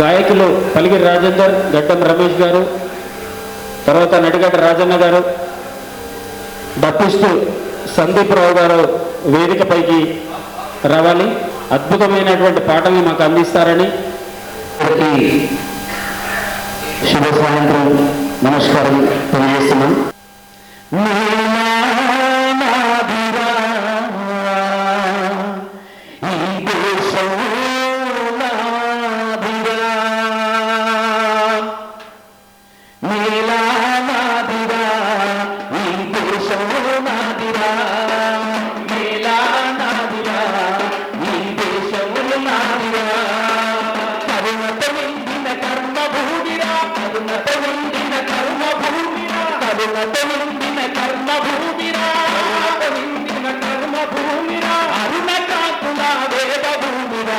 గాయకులు పలిగిరి రాజేందర్ గడ్డం రమేష్ గారు తర్వాత నడిగడ్డ రాజన్న గారు డప్పిస్తూ సందీప్ రావు గారు వేదికపైకి రావాలి. అద్భుతమైనటువంటి పాటల్ని మాకు అందిస్తారని. ప్రతి శుభ సాయంత్రం నమస్కారం తెలియజేస్తున్నాం. కర్మ భూమిరా అరుణ కాకుండా వేద భూమిరా